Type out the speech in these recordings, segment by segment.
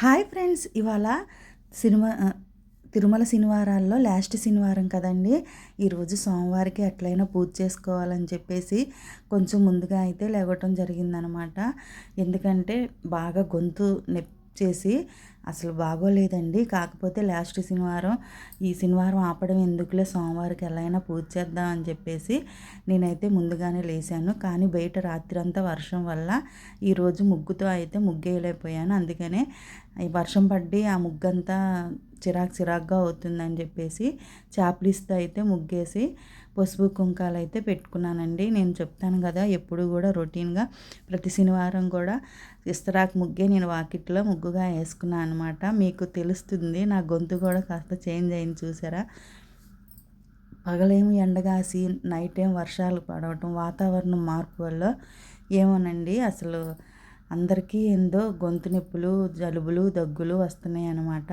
Hi friends ఇవాళ cinema Tirumala శనివారాల్లో last శనివారం కదండి. ఈరోజు సోమవారికి ఎట్లయినా పూజ చేసుకోవాలని చెప్పేసి కొంచెం ముందుగా అయితే లేవటం జరిగిందనమాట. ఎందుకంటే బాగా గొంతు నొప్పి చేసి అసలు బాగోలేదండి. కాకపోతే లాస్ట్ శనివారం ఈ శనివారం ఆపడం ఎందుకులే సోమవారికి ఎలా అయినా పూజ చేద్దాం అని చెప్పేసి నేనైతే ముందుగానే లేచాను. కానీ బయట రాత్రి అంతా వర్షం వల్ల ఈరోజు ముగ్గుతో అయితే ముగ్గేయలేకపోయాను. అందుకనే ఈ వర్షం పడి ఆ ముగ్గంతా చిరాకు చిరాకుగా అవుతుందని చెప్పేసి చాప్లిస్తో అయితే ముగ్గేసి పసుపు కుంకాలు అయితే పెట్టుకున్నానండి. నేను చెప్తాను కదా ఎప్పుడు కూడా రొటీన్గా ప్రతి శనివారం కూడా ఇస్తరాకు ముగ్గే నేను వాకిట్లో ముగ్గుగా వేసుకున్నాను అనమాట మీకు తెలుస్తుంది నా గొంతు కూడా కాస్త చేంజ్ అయింది చూసారా? పగలేమో ఎండగాసి నైట్ ఏం వర్షాలు పడవటం వాతావరణం మార్పు వల్ల ఏమోనండి అసలు అందరికీ ఏందో గొంతు నొప్పులు జలుబులు దగ్గులు వస్తున్నాయి అన్నమాట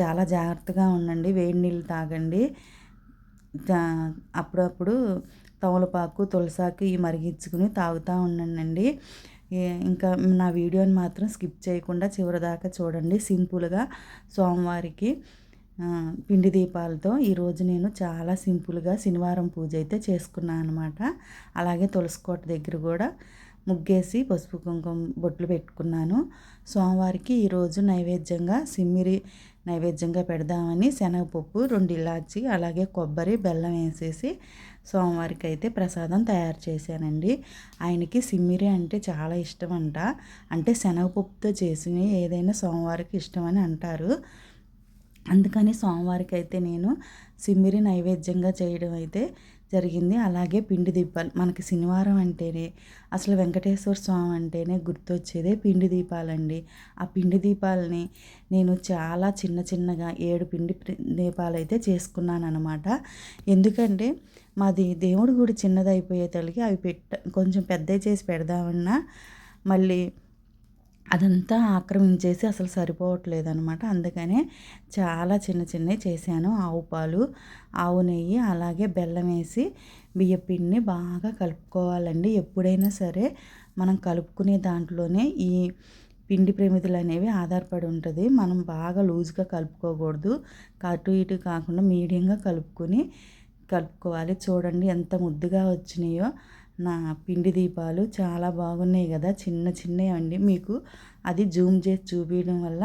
చాలా జాగ్రత్తగా ఉండండి వేడి నీళ్ళు తాగండి. అప్పుడప్పుడు తమలపాకు తులసాకు ఇవి మరిగించుకుని తాగుతూ ఉండండి ఇంకా నా వీడియోని మాత్రం స్కిప్ చేయకుండా చివరిదాకా చూడండి సింపుల్గా సోమవారికి పిండి దీపాలతో ఈరోజు నేను చాలా సింపుల్గా శనివారం పూజ అయితే చేసుకున్నాను అనమాట అలాగే తులసికోట దగ్గర కూడా ముగ్గేసి పసుపు కుంకుమ బొట్లు పెట్టుకున్నాను. సోమవారికి ఈరోజు నైవేద్యంగా సిమ్మిరి నైవేద్యంగా పెడదామని శనగపప్పు రెండు ఇలాచి అలాగే కొబ్బరి బెల్లం వేసేసి సోమవారికి అయితే ప్రసాదం తయారు చేశానండి. ఆయనకి సిమ్మిరి అంటే చాలా ఇష్టం అంట అంటే శనగపప్పుతో చేసిన ఏదైనా సోమవారికి ఇష్టమని అంటారు. అందుకని సోమవారికి అయితే నేను సిమ్మిరి నైవేద్యంగా చేయడం అయితే జరిగింది. అలాగే పిండి దీపాలు. మనకి శనివారం అంటేనే అసలు వెంకటేశ్వర స్వామి అంటేనే గుర్తొచ్చేదే పిండి దీపాలండి. ఆ పిండి దీపాలని నేను చాలా చిన్న చిన్నగా ఏడు పిండి దీపాలు అయితే చేసుకున్నాను అనమాట ఎందుకంటే మాది దేవుడి గుడి చిన్నదైపోయే తల్లికి అవి పెట్ట కొంచెం పెద్ద చేసి పెడదామన్నా మళ్ళీ అదంతా ఆక్రమించేసి అసలు సరిపోవట్లేదు అనమాట అందుకనే చాలా చిన్న చిన్నవి చేశాను. ఆవు పాలు ఆవు నెయ్యి అలాగే బెల్లం వేసి బియ్యపిండిని బాగా కలుపుకోవాలండి. ఎప్పుడైనా సరే మనం కలుపుకునే దాంట్లోనే ఈ పిండి ప్రమితులు అనేవి ఆధారపడి ఉంటుంది. మనం బాగా లూజ్గా కలుపుకోకూడదు. అటు ఇటు కాకుండా మీడియంగా కలుపుకొని కలుపుకోవాలి. చూడండి ఎంత ముద్దుగా వచ్చినాయో. నా పిండి దీపాలు చాలా బాగున్నాయి కదా చిన్న చిన్నవి అండి. మీకు అది జూమ్ చేసి చూపించడం వల్ల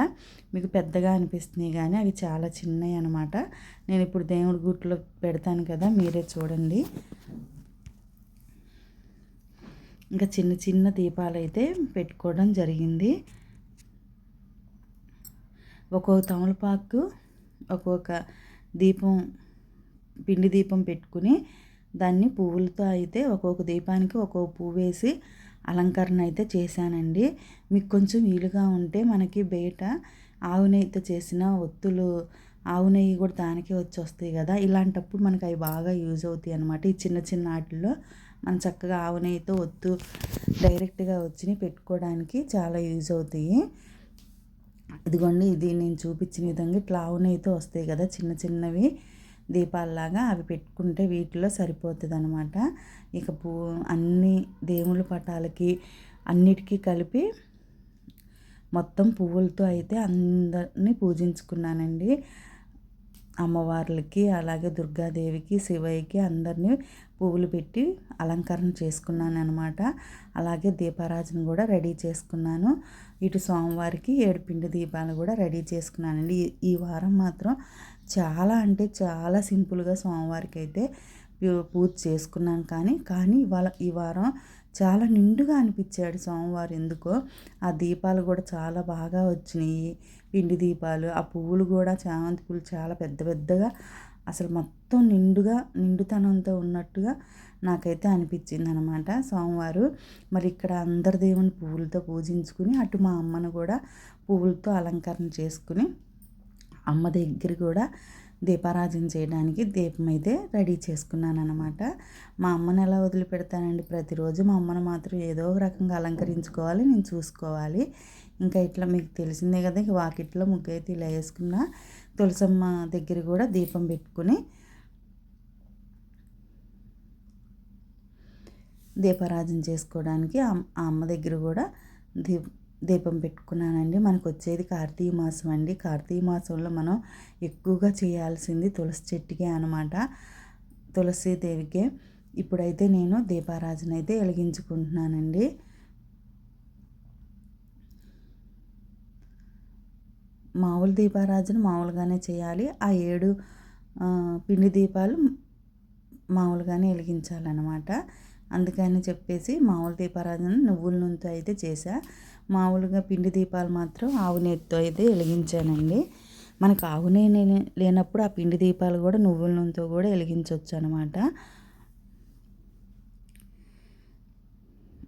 మీకు పెద్దగా అనిపిస్తున్నాయి కానీ అవి చాలా చిన్నవి అనమాట నేను ఇప్పుడు దేవుడి గుట్లో పెడతాను కదా మీరే చూడండి. ఇంకా చిన్న చిన్న దీపాలు అయితే పెట్టుకోవడం జరిగింది. ఒక్కొక్క తమలపాకు ఒక్కొక్క దీపం పిండి దీపం పెట్టుకుని దాన్ని పువ్వులతో అయితే ఒక్కొక్క దీపానికి ఒక్కొక్క పువ్వు వేసి అలంకరణ అయితే చేశానండి. మీకు కొంచెం వీలుగా ఉంటే మనకి బయట ఆవు నెయ్యితో చేసిన ఒత్తులు ఆవు నెయ్యి కూడా దానికే వచ్చి వస్తాయి కదా. ఇలాంటప్పుడు మనకి అవి బాగా యూజ్ అవుతాయి అనమాట ఈ చిన్న చిన్న వాటిల్లో మనం చక్కగా ఆవు నెయ్యితో ఒత్తు డైరెక్ట్గా వచ్చి పెట్టుకోవడానికి చాలా యూజ్ అవుతాయి. ఇదిగోండి ఇది నేను చూపించిన విధంగా ఇట్లా ఆవు నెయ్యితో వస్తాయి కదా చిన్న చిన్నవి. దీపాలలాగా అవి పెట్టుకుంటే వీటిలో సరిపోతుంది అనమాట ఇక పూ అన్ని దేవుళ్ళ పటాలకి అన్నిటికీ కలిపి మొత్తం పువ్వులతో అయితే అందరినీ పూజించుకున్నానండి. అమ్మవార్లకి అలాగే దుర్గాదేవికి శివయ్యకి అందరినీ పువ్వులు పెట్టి అలంకరణ చేసుకున్నాను అనమాట అలాగే దీపారాజును కూడా రెడీ చేసుకున్నాను. ఇటు సోమవారికి ఏడుపిండి దీపాలు కూడా రెడీ చేసుకున్నానండి. ఈ వారం మాత్రం చాలా అంటే చాలా సింపుల్గా సోమవారికి అయితే పూజ చేసుకున్నాను కానీ కానీ ఇవాళ ఈ వారం చాలా నిండుగా అనిపించాడు సోమవారం ఎందుకో. ఆ దీపాలు కూడా చాలా బాగా వచ్చినాయి. పిండి దీపాలు ఆ పువ్వులు కూడా చామంతి పువ్వులు చాలా పెద్ద పెద్దగా అసలు మొత్తం నిండుగా నిండుతనంతో ఉన్నట్టుగా నాకైతే అనిపించింది అనమాట సోమవారం మరి ఇక్కడ అందరి దేవుని పువ్వులతో పూజించుకుని అటు మా అమ్మను కూడా పువ్వులతో అలంకరణ చేసుకుని అమ్మ దగ్గర కూడా దీపారాజన చేయడానికి దీపం అయితే రెడీ చేసుకున్నాను అనమాట మా అమ్మని ఎలా వదిలిపెడతానండి? ప్రతిరోజు మా అమ్మను మాత్రం ఏదో ఒక రకంగా అలంకరించుకోవాలి నేను చూసుకోవాలి. ఇంకా ఇట్లా మీకు తెలిసిందే కదా ఇక వాకిట్లో ముగ్గు అయితే ఇలా వేసుకున్న తులసమ్మ దగ్గర కూడా దీపం పెట్టుకుని దీపారాజన చేసుకోవడానికి ఆ అమ్మ దగ్గర కూడా దీపం దీపం పెట్టుకున్నానండి. మనకు వచ్చేది కార్తీక మాసం అండి. కార్తీక మాసంలో మనం ఎక్కువగా చేయాల్సింది తులసి చెట్టుకే అనమాట తులసి దేవికే. ఇప్పుడైతే నేను దీపారాజన అయితే వెలిగించుకుంటున్నానండి. మామూలు దీపారాజన మామూలుగానే చేయాలి. ఆ ఏడు పిండి దీపాలు మామూలుగానే వెలిగించాలన్నమాట. అందుకని చెప్పేసి మామూలు దీపారాధన నువ్వుల నూనెతో అయితే చేసా మామూలుగా పిండి దీపాలు మాత్రం ఆవు నేతితో అయితే వెలిగించానండి. మనకు ఆవు నూనె లేనప్పుడు ఆ పిండి దీపాలు కూడా నువ్వుల నూనెతో కూడా వెలిగించవచ్చు అనమాట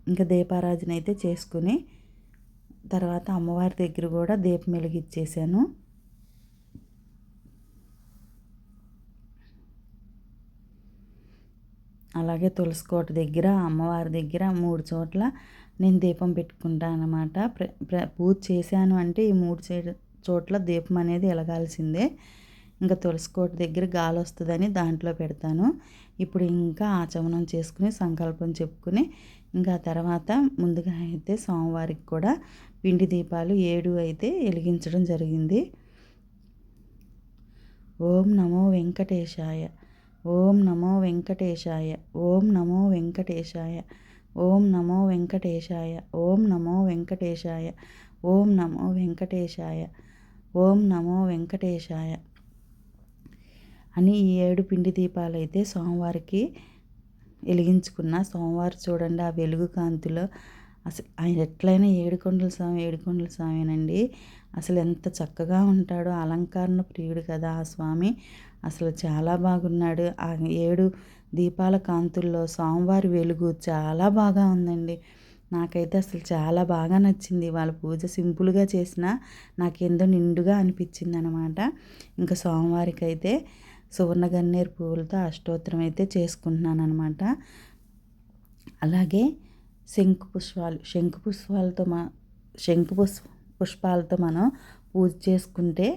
ఇంకా దీపారాధన అయితే చేసుకుని తర్వాత అమ్మవారి దగ్గర కూడా దీపం వెలిగించేసాను అలాగే తులసికోట దగ్గర అమ్మవారి దగ్గర మూడు చోట్ల నేను దీపం పెట్టుకుంటాను అనమాట పూజ చేశాను అంటే ఈ మూడు చోట్ల దీపం అనేది వెలగాల్సిందే. ఇంకా తులసికోట దగ్గర గాలి వస్తుందని దాంట్లో పెడతాను. ఇప్పుడు ఇంకా ఆచమనం చేసుకుని సంకల్పం చెప్పుకుని ఇంకా తర్వాత ముందుగా అయితే సోమవారికి కూడా పిండి దీపాలు ఏడు అయితే వెలిగించడం జరిగింది. ఓం నమో వెంకటేశాయ. ఓం నమో వెంకటేశాయ ఓం నమో వెంకటేశాయ ఓం నమో వెంకటేశాయ ఓం నమో వెంకటేశాయ ఓం నమో వెంకటేశాయ ఓం నమో వెంకటేశాయ అని ఈ ఏడు పిండి దీపాలు అయితే సోమవారికి వెలిగించుకున్న. సోమవారం చూడండి ఆ వెలుగు కాంతిలో అసలు ఆయన ఎట్లయినా ఏడుకొండల స్వామి ఏడుకొండల స్వామినండి. అసలు ఎంత చక్కగా ఉంటాడో అలంకరణ ప్రియుడు కదా ఆ స్వామి. అసలు చాలా బాగున్నాడు. ఆ ఏడు దీపాల కాంతుల్లో స్వామివారి వెలుగు చాలా బాగా ఉందండి. నాకైతే అసలు చాలా బాగా నచ్చింది. వాళ్ళ పూజ సింపుల్గా చేసిన నాకేందో నిండుగా అనిపించింది అనమాట ఇంకా సోమవారికి అయితే సువర్ణగన్నేరు పువ్వులతో అష్టోత్తరం అయితే చేసుకుంటున్నాను అనమాట అలాగే శంకు పుష్పాలు శంకు పుష్పాలతో మా శంకు పుష్ప పుష్పాలతో మనం పూజ చేసుకుంటే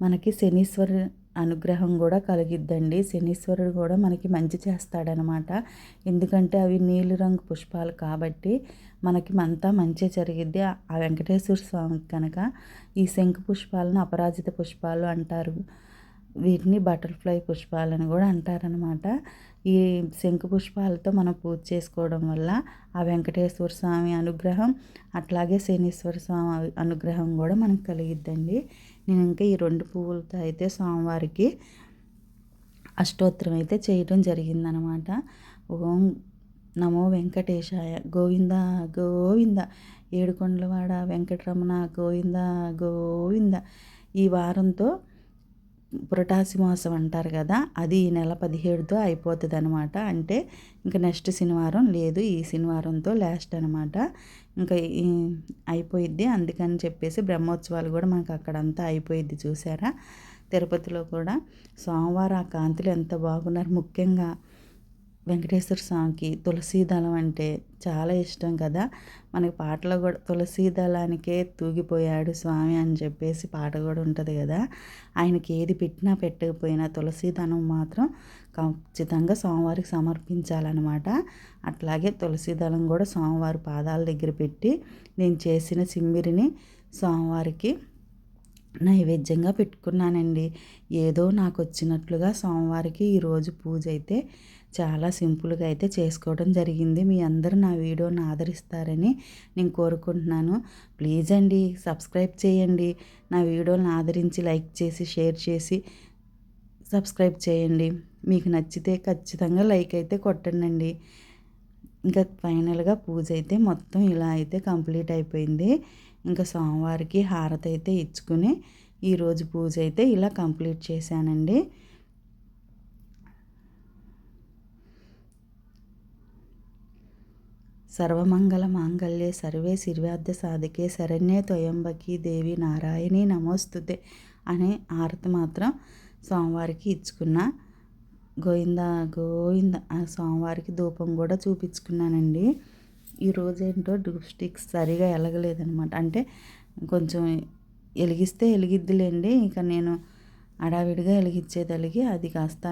మనకి శనీశ్వరు అనుగ్రహం కూడా కలిగిద్దండి. శనీశ్వరుడు కూడా మనకి మంచి చేస్తాడనమాట. ఎందుకంటే అవి నీలి రంగు పుష్పాలు కాబట్టి మనకి అంతా మంచి జరిగిద్ది. ఆ వెంకటేశ్వర స్వామికి కనుక ఈ శంఖ పుష్పాలను అపరాజిత పుష్పాలు అంటారు. వీటిని బటర్ఫ్లై పుష్పాలని కూడా అంటారనమాట. ఈ శంకు పుష్పాలతో మనం పూజ చేసుకోవడం వల్ల ఆ వెంకటేశ్వర స్వామి అనుగ్రహం అట్లాగే శనీశ్వర స్వామి అనుగ్రహం కూడా మనకు కలిగిద్దండి. నేను ఇంకా ఈ రెండు పువ్వులతో అయితే స్వామివారికి అష్టోత్తరం అయితే చేయడం జరిగిందనమాట. ఓం నమో వెంకటేశాయ. గోవింద గోవింద. ఏడుకొండలవాడ వెంకటరమణ గోవింద గోవింద. ఈ వారంతో పురటాసి మాసం అంటారు కదా అది ఈ నెల పదిహేడుతో అయిపోతుంది అనమాట అంటే ఇంకా నెక్స్ట్ శనివారం లేదు ఈ శనివారంతో లాస్ట్ అనమాట. ఇంకా అయిపోయిద్ది. అందుకని చెప్పేసి బ్రహ్మోత్సవాలు కూడా మనకు అక్కడంతా అయిపోయిద్ది చూసారా? తిరుపతిలో కూడా. సోమవారం ఆ కాంతులు ఎంత బాగున్నారు. ముఖ్యంగా వెంకటేశ్వర స్వామికి తులసీదళం అంటే చాలా ఇష్టం కదా. మనకి పాటలో కూడా తులసీదళానికే తూగిపోయాడు స్వామి అని చెప్పేసి పాట కూడా ఉంటుంది కదా. ఆయనకి ఏది పెట్టినా పెట్టకపోయినా తులసి మాత్రం ఖచ్చితంగా స్వామివారికి సమర్పించాలన్నమాట. అట్లాగే తులసి దళం కూడా స్వామివారి పాదాల దగ్గర పెట్టి నేను చేసిన సిమ్మిరిని స్వామివారికి నైవేద్యంగా పెట్టుకున్నానండి. ఏదో నాకు వచ్చినట్లుగా సోమవారికి ఈరోజు పూజ అయితే చాలా సింపుల్గా అయితే చేసుకోవడం జరిగింది. మీ అందరూ నా వీడియోని ఆదరిస్తారని నేను కోరుకుంటున్నాను. ప్లీజ్ అండి సబ్స్క్రైబ్ చేయండి. నా వీడియోని ఆదరించి లైక్ చేసి షేర్ చేసి సబ్స్క్రైబ్ చేయండి. మీకు నచ్చితే ఖచ్చితంగా లైక్ అయితే కొట్టండి ఇంకా ఫైనల్గా పూజ అయితే మొత్తం ఇలా అయితే కంప్లీట్ అయిపోయింది. ఇంకా సోమవారికి హారతి అయితే ఇచ్చుకుని ఈరోజు పూజ అయితే ఇలా కంప్లీట్ చేశానండి. సర్వమంగళ మాంగళ్యే సర్వే శిర్వార్థ సాధకే శరణ్యే తొయంబకి దేవి నారాయణి నమోస్తుతే అనే ఆరతి మాత్రం స్వామివారికి ఇచ్చుకున్న గోవింద గోవింద ఆ ధూపం కూడా చూపించుకున్నానండి. ఈరోజు ఏంటో డూప్ స్టిక్స్ సరిగా ఎలగలేదనమాట అంటే కొంచెం వెలిగిస్తే వెలిగిద్దిలేండి ఇక నేను అడావిడిగా వెలిగించేదలిగి అది కాస్త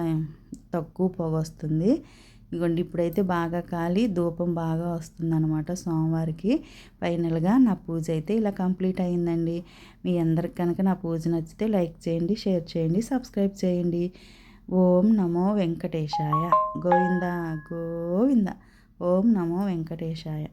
తక్కువ పొగ వస్తుంది. ఇదిగోండి ఇప్పుడైతే బాగా కాలి ధూపం బాగా వస్తుందన్నమాట సోమవారికి ఫైనల్గా నా పూజ అయితే ఇలా కంప్లీట్ అయిందండి. మీ అందరికి కనుక నా పూజ నచ్చితే లైక్ చేయండి షేర్ చేయండి సబ్స్క్రైబ్ చేయండి. ఓం నమో వెంకటేశాయ. గోవింద గోవింద. ఓం నమో వెంకటేశాయ.